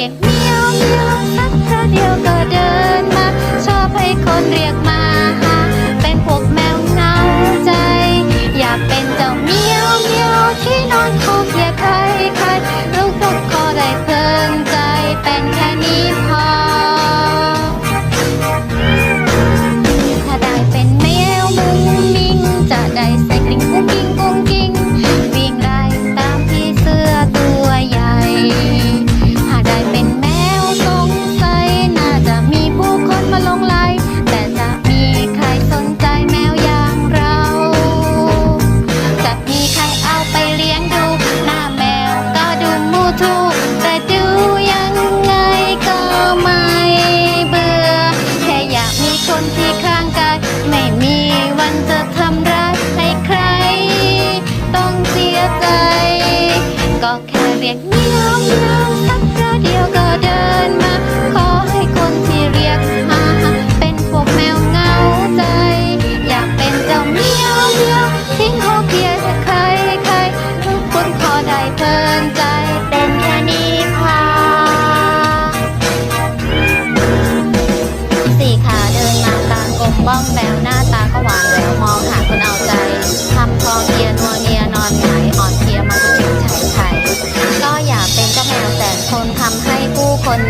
ียกเมียวเมียวสักคราเดียวก็เดินมา ชอบให้คนเรียกมาหาเป็นพวกแมวเงา bien.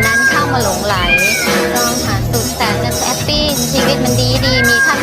นั้นเข้ามาหลงไหลลองหาสุขแต่จะแฮปปี้ชีวิตมันดีดีมีขั้น